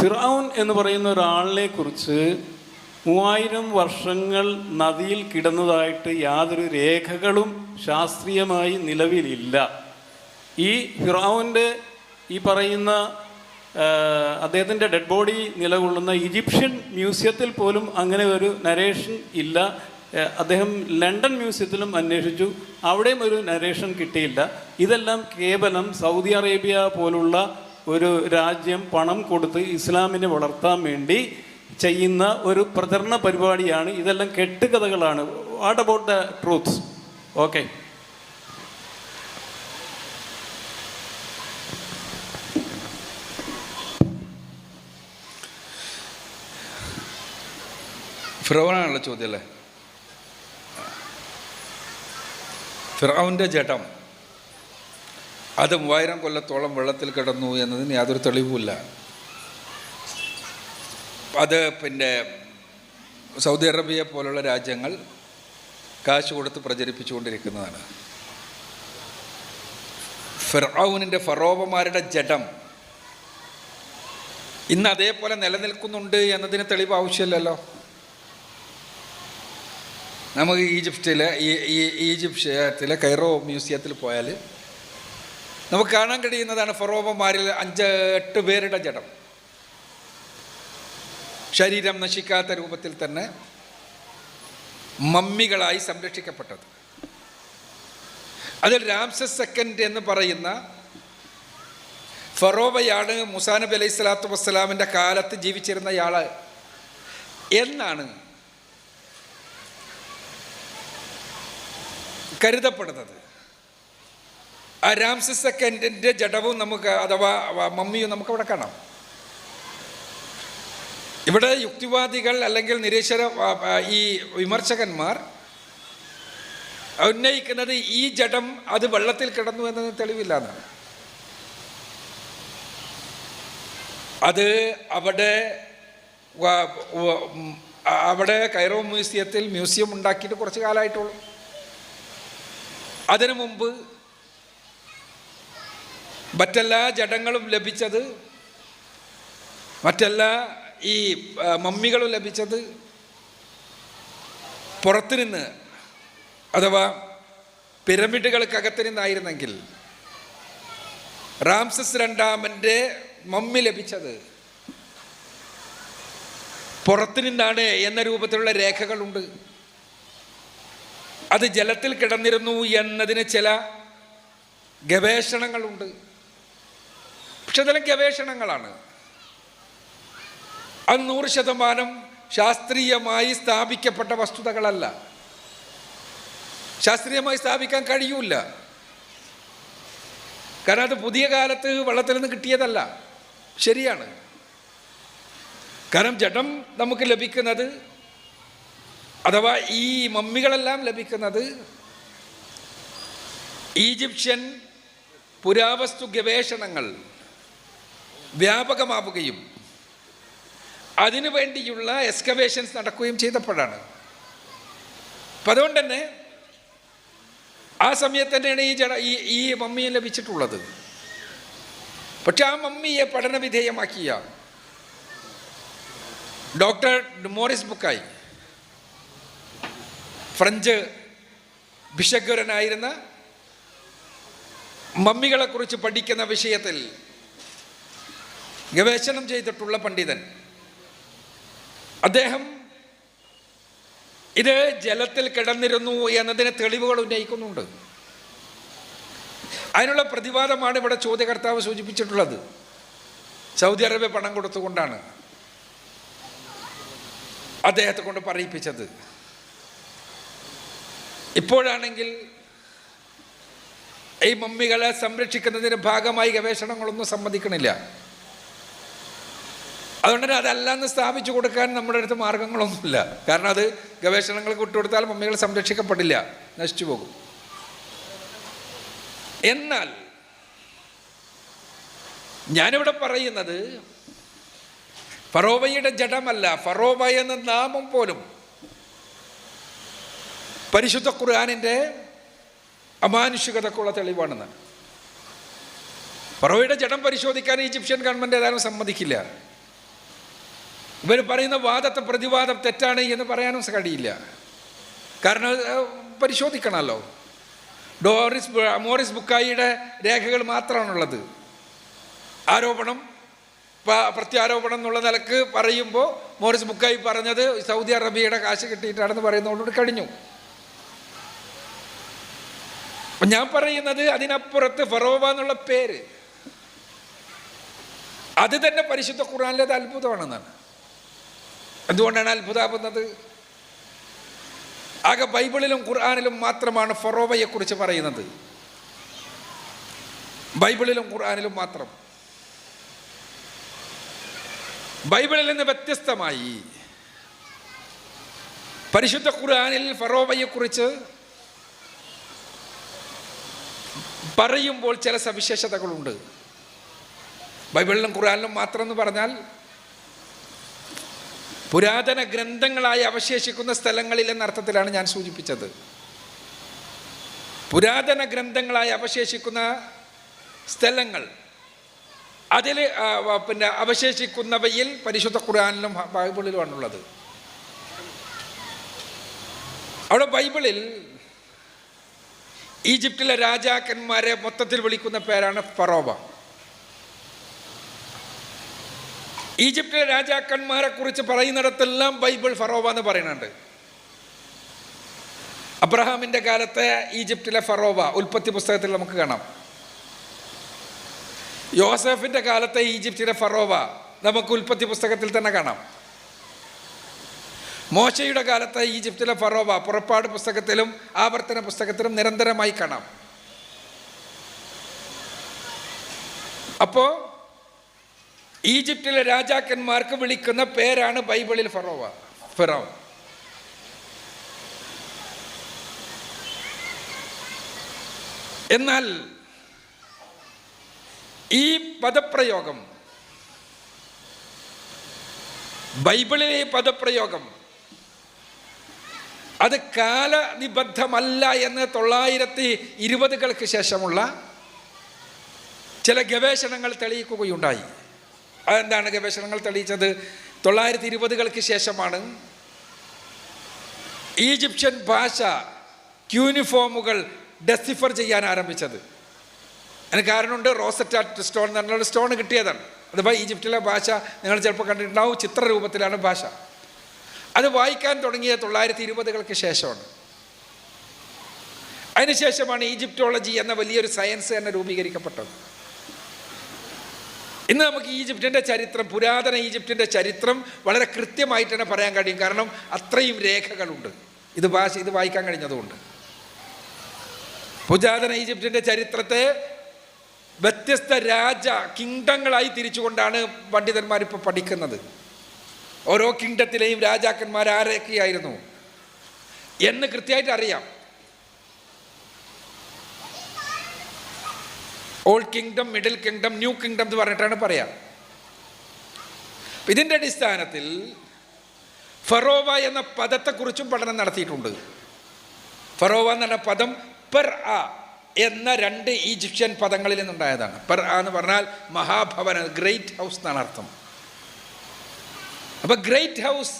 ഫിറൌൻ എന്ന് പറയുന്ന ഒരാളിനെ കുറിച്ച് മൂവായിരം വർഷങ്ങൾ നദിയിൽ കിടന്നതായിട്ട് യാതൊരു രേഖകളും ശാസ്ത്രീയമായി നിലവിലില്ല. ഈ ഫിറൌന്റെ ഈ പറയുന്ന അദ്ദേഹത്തിന്റെ ഡെഡ് ബോഡി നിലകൊള്ളുന്ന ഈജിപ്ഷ്യൻ മ്യൂസിയത്തിൽ പോലും അങ്ങനെ ഒരു നരേഷൻ ഇല്ല. അദ്ദേഹം ലണ്ടൻ മ്യൂസിയത്തിലും അന്വേഷിച്ചു. അവിടെയും ഒരു നരേഷൻ കിട്ടിയില്ല. ഇതെല്ലാം കേവലം സൗദി അറേബ്യ പോലുള്ള ഒരു രാജ്യം പണം കൊടുത്ത് ഇസ്ലാമിനെ വളർത്താൻ വേണ്ടി ചെയ്യുന്ന ഒരു പ്രചരണ പരിപാടിയാണ്. ഇതെല്ലാം കെട്ടുകഥകളാണ്. What about the truths okay ഫിറോനാണല്ലോ ചോദ്യം അല്ലേ? ഫിറോവിന്റെ ജഡം. അത് മൂവായിരം കൊല്ലത്തോളം വെള്ളത്തിൽ കിടന്നു എന്നതിന് യാതൊരു തെളിവുമില്ല. അത് പിന്നെ സൗദി അറേബ്യ പോലുള്ള രാജ്യങ്ങൾ കാശ് കൊടുത്ത് പ്രചരിപ്പിച്ചുകൊണ്ടിരിക്കുന്നതാണ്. ഫിറൌനിന്റെ ഫറോവമാരുടെ ജഡം ഇന്ന് അതേപോലെ നിലനിൽക്കുന്നുണ്ട് എന്നതിന് തെളിവ് ആവശ്യമില്ലല്ലോ. നമുക്ക് ഈജിപ്തിലെ ഈജിപ്ഷ്യത്തിലെ കൈറോ മ്യൂസിയത്തിൽ പോയാൽ നമുക്ക് കാണാൻ കഴിയുന്നതാണ് ഫറോബന്മാരിൽ അഞ്ച് എട്ട് പേരുടെ ജഡം. ശരീരം നശിക്കാത്ത രൂപത്തിൽ തന്നെ മമ്മികളായി സംരക്ഷിക്കപ്പെട്ടത്. അതിൽ രാംസസ് സെക്കൻഡ് എന്ന് പറയുന്ന ഫറോബയാണ് മുസാ നബി അലൈഹി സ്വലാത്തു വസ്സലാമിന്റെ കാലത്ത് ജീവിച്ചിരുന്നയാൾ എന്നാണ് കരുതപ്പെടുന്നത്. ആ രാംസസ് സെക്കൻഡിന്റെ ജഡവും നമുക്ക് അഥവാ മമ്മിയും നമുക്ക് അവിടെ കാണാം. ഇവിടെ യുക്തിവാദികൾ അല്ലെങ്കിൽ നിരീശ്വര ഈ വിമർശകന്മാർ ഉന്നയിക്കുന്നത് ഈ ജഡം അത് വെള്ളത്തിൽ കിടന്നു എന്നതിന് തെളിവില്ല എന്നാണ് അത് അവിടെ അവിടെ കൈറോ മ്യൂസിയത്തിൽ മ്യൂസിയം ഉണ്ടാക്കിയിട്ട് കുറച്ച് കാലമായിട്ടുള്ളൂ അതിനു മുമ്പ് മറ്റെല്ലാ ജഡങ്ങളും ലഭിച്ചത് മറ്റെല്ലാ ഈ മമ്മികളും ലഭിച്ചത് പുറത്തു നിന്ന് അഥവാ പിരമിഡുകൾക്കകത്ത് നിന്നായിരുന്നെങ്കിൽ റാംസസ് രണ്ടാമന്റെ മമ്മി ലഭിച്ചത് പുറത്തു നിന്നാണ് എന്ന രൂപത്തിലുള്ള രേഖകളുണ്ട്. അത് ജലത്തിൽ കിടന്നിരുന്നു എന്നതിന് ചില ഗവേഷണങ്ങളുണ്ട്. പക്ഷെ ഗവേഷണങ്ങളാണ് അത് നൂറ് ശതമാനം ശാസ്ത്രീയമായി സ്ഥാപിക്കപ്പെട്ട വസ്തുതകളല്ല. ശാസ്ത്രീയമായി സ്ഥാപിക്കാൻ കഴിയൂല കാരണം അത് പുതിയ കാലത്ത് വെള്ളത്തിൽ നിന്ന് കിട്ടിയതല്ല. ശരിയാണ്. കാരണം ജഡം നമുക്ക് ലഭിക്കുന്നത് അഥവാ ഈ മമ്മികളെല്ലാം ലഭിക്കുന്നത് ഈജിപ്ഷ്യൻ പുരാവസ്തു ഗവേഷണങ്ങൾ വ്യാപകമാവുകയും അതിനു വേണ്ടിയുള്ള എക്സ്കവേഷൻസ് നടക്കുകയും ചെയ്തപ്പോഴാണ്. അപ്പം അതുകൊണ്ട് തന്നെ ആ സമയത്ത് തന്നെയാണ് ഈ ജഡ ഈ ഈ മമ്മിയെ ലഭിച്ചിട്ടുള്ളത്. പക്ഷെ ആ മമ്മിയെ പഠനവിധേയമാക്കിയ ഡോക്ടർ മോറിസ് ബുക്കായി. ഫ്രഞ്ച് ഭിഷഗ്വരനായിരുന്ന മമ്മികളെക്കുറിച്ച് പഠിക്കുന്ന വിഷയത്തിൽ ഗവേഷണം ചെയ്തിട്ടുള്ള പണ്ഡിതൻ. അദ്ദേഹം ഇത് ജലത്തിൽ കിടന്നിരുന്നു എന്നതിന് തെളിവുകൾ ഉന്നയിക്കുന്നുണ്ട്. അതിനുള്ള പ്രതിവാദമാണ് ഇവിടെ ചോദ്യകർത്താവ് സൂചിപ്പിച്ചിട്ടുള്ളത്. സൗദി അറേബ്യ പണം കൊടുത്തുകൊണ്ടാണ് അദ്ദേഹത്തെ കൊണ്ട് പറയിപ്പിച്ചത്. ഇപ്പോഴാണെങ്കിൽ ഈ മമ്മികളെ സംരക്ഷിക്കുന്നതിന് ഭാഗമായി ഗവേഷണങ്ങളൊന്നും സമ്മതിക്കണില്ല. അതുകൊണ്ട് തന്നെ അതല്ലെന്ന് സ്ഥാപിച്ചു കൊടുക്കാൻ നമ്മുടെ അടുത്ത് മാർഗങ്ങളൊന്നുമില്ല. കാരണം അത് ഗവേഷണങ്ങൾക്ക് വിട്ടുകൊടുത്താൽ മമ്മികൾ സംരക്ഷിക്കപ്പെടില്ല. നശിച്ചു പോകും. എന്നാൽ ഞാനിവിടെ പറയുന്നത് ഫറോബയുടെ ജഡമല്ല. ഫറോബ എന്ന നാമം പോലും പരിശുദ്ധ ഖുർആാനിന്റെ അമാനുഷികതക്കുള്ള തെളിവാണെന്ന് ഫറോയുടെ ജഡം പരിശോധിക്കാൻ ഈജിപ്ഷ്യൻ ഗവൺമെന്റ് ഏതായാലും സമ്മതിക്കില്ല. ഇവർ പറയുന്ന വാദത്തെ പ്രതിവാദം തെറ്റാണ് എന്ന് പറയാനും കഴിയില്ല കാരണം പരിശോധിക്കണമല്ലോ. ഡോറിസ് മോറിസ് ബുക്കായിയുടെ രേഖകൾ മാത്രമാണുള്ളത്. ആരോപണം പ്രത്യാരോപണം എന്നുള്ള നിലയ്ക്ക് പറയുമ്പോൾ മോറിസ് ബുക്കായി പറഞ്ഞത് സൗദി അറേബ്യയുടെ കാശ് കിട്ടിയിട്ടാണെന്ന് പറയുന്നതുകൊണ്ട് കഴിഞ്ഞു ഞാൻ പറയുന്നത് അതിനപ്പുറത്ത് ഫറോവ എന്നുള്ള പേര്. അത് തന്നെ പരിശുദ്ധ ഖുറാനിലേത് അത്ഭുതമാണെന്നാണ്. എന്തുകൊണ്ടാണ് അത്ഭുതാവുന്നത് ആകെ ബൈബിളിലും ഖുർആാനിലും മാത്രമാണ് ഫറോബയെക്കുറിച്ച് പറയുന്നത്. ബൈബിളിലും ഖുർആാനിലും മാത്രം. ബൈബിളിൽ നിന്ന് വ്യത്യസ്തമായി പരിശുദ്ധ ഖുർആാനിൽ ഫറോവയെക്കുറിച്ച് പറയുമ്പോൾ ചില സവിശേഷതകളുണ്ട്. ബൈബിളിലും ഖുർആാനിലും മാത്രം എന്ന് പറഞ്ഞാൽ പുരാതന ഗ്രന്ഥങ്ങളായി അവശേഷിക്കുന്ന സ്ഥലങ്ങളിൽ എന്ന അർത്ഥത്തിലാണ് ഞാൻ സൂചിപ്പിച്ചത്. പുരാതന ഗ്രന്ഥങ്ങളായി അവശേഷിക്കുന്ന സ്ഥലങ്ങൾ അതിൽ പിന്നെ അവശേഷിക്കുന്നവയിൽ പരിശുദ്ധ ഖുർആാനിലും ബൈബിളിലുമാണുള്ളത്. അവിടെ ബൈബിളിൽ ഈജിപ്തിലെ രാജാക്കന്മാരെ മൊത്തത്തിൽ വിളിക്കുന്ന പേരാണ് ഫറോവ. ഈജിപ്തിലെ രാജാക്കന്മാരെ കുറിച്ച് പറയുന്നിടത്തെല്ലാം ബൈബിൾ ഫറോവ എന്ന് പറയുന്നുണ്ട്. അബ്രഹാമിന്റെ കാലത്തെ ഈജിപ്തിലെ ഫറോവ ഉൽപ്പത്തി പുസ്തകത്തിൽ നമുക്ക് കാണാം. യോസഫിന്റെ കാലത്തെ ഈജിപ്തിലെ ഫറോവ നമുക്ക് ഉൽപ്പത്തി പുസ്തകത്തിൽ തന്നെ കാണാം. മോശയുടെ കാലത്തെ ഈജിപ്തിലെ ഫറോവ പുറപ്പാട് പുസ്തകത്തിലും ആവർത്തന പുസ്തകത്തിലും നിരന്തരമായി കാണാം. അപ്പോൾ ഈജിപ്തിലെ രാജാക്കന്മാർക്ക് വിളിക്കുന്ന പേരാണ് ബൈബിളിൽ ഫറോവ ഫിറോ എന്നാൽ ഈ പദപ്രയോഗം ബൈബിളിലെ പദപ്രയോഗം അത് കാലനിബദ്ധമല്ല എന്ന് തൊള്ളായിരത്തി ഇരുപതുകൾക്ക് ശേഷമുള്ള ചില ഗവേഷണങ്ങൾ തെളിയിക്കുകയുണ്ടായി. അതെന്താണ് ഗവേഷണങ്ങൾ തെളിയിച്ചത്? തൊള്ളായിരത്തി ഇരുപതുകൾക്ക് ശേഷമാണ് ഈജിപ്ഷ്യൻ ഭാഷ ക്യൂനിഫോമുകൾ ഡെസിഫർ ചെയ്യാൻ ആരംഭിച്ചത്. അതിന് കാരണമുണ്ട് റോസറ്റാ സ്റ്റോൺ എന്ന് പറഞ്ഞ സ്റ്റോൺ കിട്ടിയതാണ്. അഥവാ ഈജിപ്റ്റിലെ ഭാഷ നിങ്ങൾ ചിലപ്പോൾ കണ്ടിട്ടുണ്ടാവും ചിത്രരൂപത്തിലാണ് ഭാഷ. അത് വായിക്കാൻ തുടങ്ങിയ തൊള്ളായിരത്തി ഇരുപതുകൾക്ക് ശേഷമാണ് അതിനുശേഷമാണ് ഈജിപ്റ്റോളജി എന്ന വലിയൊരു സയൻസ് തന്നെ രൂപീകരിക്കപ്പെട്ടത്. ഇന്ന് നമുക്ക് ഈജിപ്തിന്റെ ചരിത്രം പുരാതന ഈജിപ്തിന്റെ ചരിത്രം വളരെ കൃത്യമായിട്ട് തന്നെ പറയാൻ കഴിയും. കാരണം അത്രയും രേഖകളുണ്ട്. ഇത് ഭാഷ ഇത് വായിക്കാൻ കഴിഞ്ഞതുകൊണ്ട്. പുരാതന ഈജിപ്തിന്റെ ചരിത്രത്തെ വ്യത്യസ്ത രാജ കിങ്ഡങ്ങളായി തിരിച്ചുകൊണ്ടാണ് പണ്ഡിതന്മാർ ഇപ്പോൾ പഠിക്കുന്നത്. ഓരോ കിങ്ഡത്തിലെയും രാജാക്കന്മാർ ആരൊക്കെയായിരുന്നു? എന്ന് കൃത്യമായിട്ട് അറിയാം. Old kingdom middle kingdom new kingdom എന്ന് പറഞ്ഞിട്ടാണ് പറയാം. ഇതിന്റെ അടിസ്ഥാനത്തിൽ ഫറോവ എന്ന പദത്തെക്കുറിച്ചും പഠനം നടത്തിയിട്ടുണ്ട്. ഫറോവ എന്ന പദം പെർ ആ എന്ന രണ്ട് ഈജിപ്ഷ്യൻ പദങ്ങളിൽ നിന്നുണ്ടായതാണ്. പെർ ആ എന്ന് പറഞ്ഞാൽ മഹാഭവന ഗ്രേറ്റ് ഹൗസ് എന്നാണ് അർത്ഥം. അപ്പോൾ ഗ്രേറ്റ് ഹൗസ്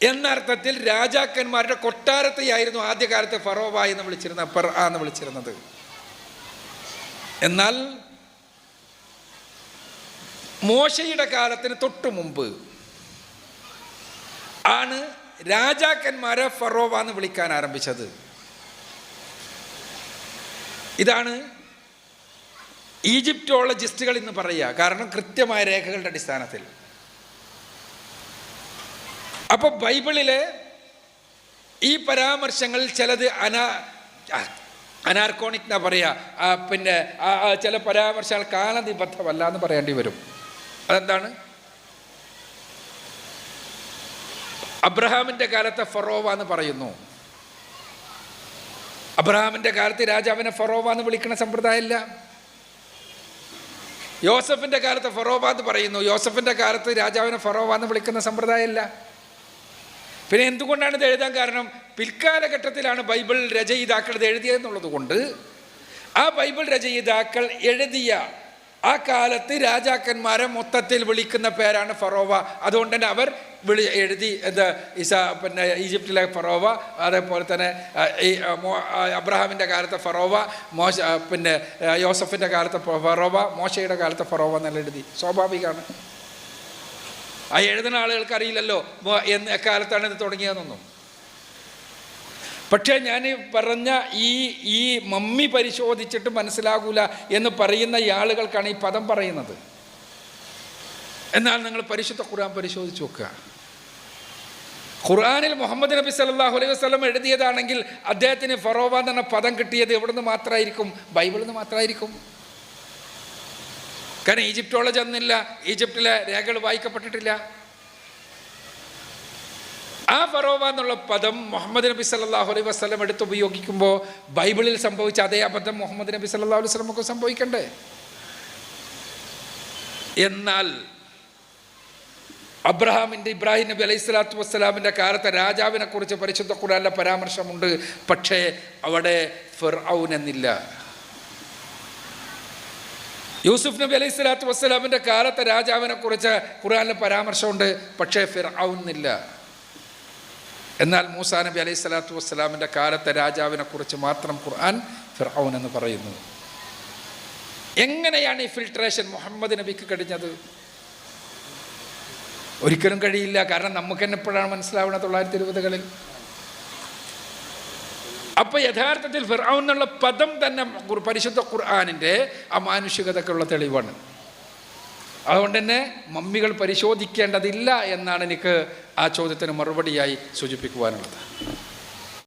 എന്ന അർത്ഥത്തിൽ രാജാക്കന്മാരുടെ കൊട്ടാരത്തെയായിരുന്നു ആദ്യകാലത്ത് ഫറോവ എന്ന് വിളിച്ചിരുന്നത് പെർ ആ എന്ന് വിളിച്ചിരുന്നത്. എന്നാൽ മോശയുടെ കാലത്തിന് തൊട്ടു മുമ്പ് ആണ് രാജാക്കന്മാരെ ഫറോവ എന്ന് വിളിക്കാൻ ആരംഭിച്ചത്. ഇതാണ് ഈജിപ്റ്റോളജിസ്റ്റുകൾ ഇന്ന് പറയുക. കാരണം കൃത്യമായ രേഖകളുടെ അടിസ്ഥാനത്തിൽ. അപ്പോൾ ബൈബിളിലെ ഈ പരാമർശങ്ങൾ ചിലത് അനാ അനാർക്കോണിക് എന്നാ പറയുക പിന്നെ ചില പരാമർശങ്ങൾ കാലനിബദ്ധമല്ല എന്ന് പറയേണ്ടി വരും. അതെന്താണ്? അബ്രഹാമിന്റെ കാലത്തെ ഫറോവ എന്ന് പറയുന്നു. അബ്രഹാമിന്റെ കാലത്ത് രാജാവിനെ ഫറോവ എന്ന് വിളിക്കുന്ന സമ്പ്രദായമില്ല. യോസഫിന്റെ കാലത്ത് ഫറോവ എന്ന് പറയുന്നു. യോസഫിന്റെ കാലത്ത് രാജാവിനെ ഫറോവ എന്ന് വിളിക്കുന്ന സമ്പ്രദായമില്ല. പിന്നെ എന്തുകൊണ്ടാണ് ഇത് എഴുതാൻ കാരണം? പിൽക്കാലഘട്ടത്തിലാണ് ബൈബിൾ രചയിതാക്കൾ ഇത് എഴുതിയതെന്നുള്ളത് കൊണ്ട് ആ ബൈബിൾ രചയിതാക്കൾ എഴുതിയ ആ കാലത്ത് രാജാക്കന്മാരെ മൊത്തത്തിൽ വിളിക്കുന്ന പേരാണ് ഫറോവ. അതുകൊണ്ട് തന്നെ അവർ വിളി എഴുതി എന്താ ഇസ പിന്നെ ഈജിപ്തിലെ ഫറോവ അതേപോലെ തന്നെ ഈ അബ്രഹാമിന്റെ കാലത്തെ ഫറോവ മോശ പിന്നെ യോസഫിന്റെ കാലത്തെ ഫറോവ മോശയുടെ കാലത്തെ ഫറോവ എന്നെല്ലാം എഴുതി. സ്വാഭാവികമാണ്. ആ എഴുതുന്ന ആളുകൾക്ക് അറിയില്ലല്ലോ. എന്ന് എക്കാലത്താണ് ഇത് തുടങ്ങിയതെന്നൊന്നും. പക്ഷേ ഞാൻ പറഞ്ഞ ഈ ഈ മമ്മി പരിശോധിച്ചിട്ട് മനസ്സിലാകൂല എന്ന് പറയുന്ന ആളുകൾക്കാണ് ഈ പദം പറയുന്നത്. എന്നാൽ നിങ്ങൾ പരിശുദ്ധ ഖുർആൻ പരിശോധിച്ച് നോക്കുക. ഖുർആാനിൽ മുഹമ്മദ് നബി സല്ലല്ലാഹു അലൈഹി വസ്ലം എഴുതിയതാണെങ്കിൽ അദ്ദേഹത്തിന് ഫറോബ എന്ന പദം കിട്ടിയത് എവിടെ നിന്ന് മാത്രമായിരിക്കും ബൈബിളിൽ നിന്ന് മാത്രമായിരിക്കും കാരണം ഈജിപ്റ്റോളജി അന്നില്ല ഈജിപ്തിലെ രേഖകൾ വായിക്കപ്പെട്ടിട്ടില്ല. ആ ഫറോവ എന്നുള്ള പദം മുഹമ്മദ് നബി സല്ലാഹു അലൈഹി വസ്ലം എടുത്ത് ഉപയോഗിക്കുമ്പോൾ ബൈബിളിൽ സംഭവിച്ച അതേ അബദ്ധം മുഹമ്മദ് നബി സല്ലാ അലൈഹി വസ്ലമൊക്കെ സംഭവിക്കണ്ടേ? എന്നാൽ അബ്രഹാമിന്റെ ഇബ്രാഹിം നബി അലൈഹി സ്വലാത്തു വസ്സലാമിന്റെ കാലത്തെ രാജാവിനെക്കുറിച്ച് പരിശുദ്ധ ഖുറാനിലെ പരാമർശമുണ്ട്. പക്ഷേ അവിടെ ഫിർഔൻ എന്നില്ല. യൂസുഫ് നബി അലൈഹി സ്വലാത്തു വസ്സലാമിന്റെ കാലത്തെ രാജാവിനെ കുറിച്ച് ഖുറാനിൽ പരാമർശമുണ്ട് പക്ഷേ ഫിർഔൻ ആവുന്നില്ല എന്നാൽ മൂസാ നബി അലൈഹി സ്വലാത്തു വസ്സലാമിന്റെ കാലത്തെ രാജാവിനെ കുറിച്ച് മാത്രം ഖുർആൻ ഫിർഔൻ എന്ന് പറയുന്നു. എങ്ങനെയാണ് ഈ ഫിൽട്രേഷൻ മുഹമ്മദ് നബിക്ക് കഴിഞ്ഞത്? ഒരിക്കലും കഴിയില്ല. കാരണം നമുക്ക് തന്നെ ഇപ്പോഴാണ് മനസ്സിലാവുന്നത് തൊള്ളായിരത്തി ഇരുപതുകളിൽ. അപ്പൊ യഥാർത്ഥത്തിൽ ഫിർഔൻ എന്നുള്ള പദം തന്നെ പരിശുദ്ധ ഖുർആാനിന്റെ അമാനുഷികതക്കുള്ള തെളിവാണ്. അതുകൊണ്ട് തന്നെ മമ്മികൾ പരിശോധിക്കേണ്ടതില്ല എന്നാണ് എനിക്ക് ആ ചോദ്യത്തിന് മറുപടിയായി സൂചിപ്പിക്കുവാനുള്ളത്.